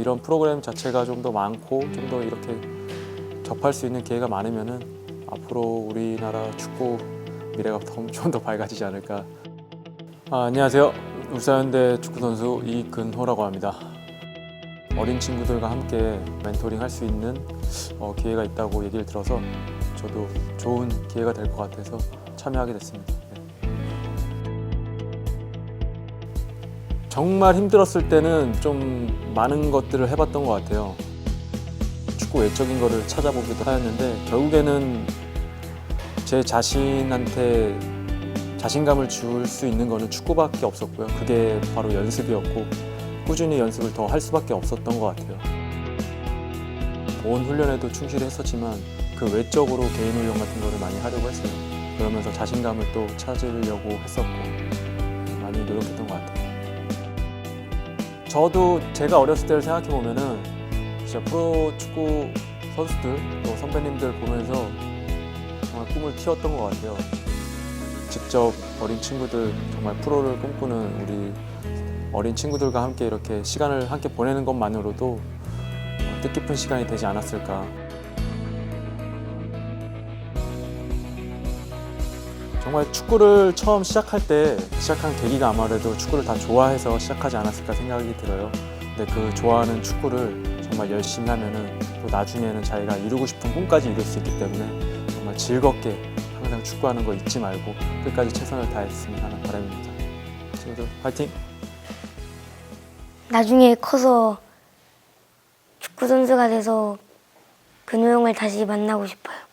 이런 프로그램 자체가 좀 더 많고 좀 더 이렇게 접할 수 있는 기회가 많으면은 앞으로 우리나라 축구 미래가 좀 더 밝아지지 않을까. 아, 안녕하세요. 울산대 축구 선수 이근호라고 합니다. 어린 친구들과 함께 멘토링 할 수 있는 어, 기회가 있다고 얘기를 들어서 저도 좋은 기회가 될 것 같아서 참여하게 됐습니다. 네. 정말 힘들었을 때는 좀 많은 것들을 해봤던 것 같아요. 축구 외적인 거를 찾아보기도 하였는데 결국에는 제 자신한테 자신감을 줄 수 있는 거는 축구밖에 없었고요. 그게 바로 연습이었고 꾸준히 연습을 더 할 수밖에 없었던 것 같아요. 온 훈련에도 충실했었지만 그 외적으로 개인 훈련 같은 거를 많이 하려고 했어요. 그러면서 자신감을 또 찾으려고 했었고 많이 노력했던 것 같아요. 저도 제가 어렸을 때를 생각해 보면은 진짜 프로 축구 선수들 또 선배님들 보면서 정말 꿈을 키웠던 것 같아요. 직접 어린 친구들 정말 프로를 꿈꾸는 우리 어린 친구들과 함께 이렇게 시간을 함께 보내는 것만으로도 어, 뜻깊은 시간이 되지 않았을까. 정말 축구를 처음 시작할 때 시작한 계기가 아무래도 축구를 다 좋아해서 시작하지 않았을까 생각이 들어요. 근데 그 좋아하는 축구를 정말 열심히 하면은 또 나중에는 자기가 이루고 싶은 꿈까지 이룰 수 있기 때문에 정말 즐겁게 항상 축구하는 거 잊지 말고 끝까지 최선을 다했으면 하는 바람입니다. 친구들 화이팅! 나중에 커서 축구 선수가 돼서 근호 형을 다시 만나고 싶어요.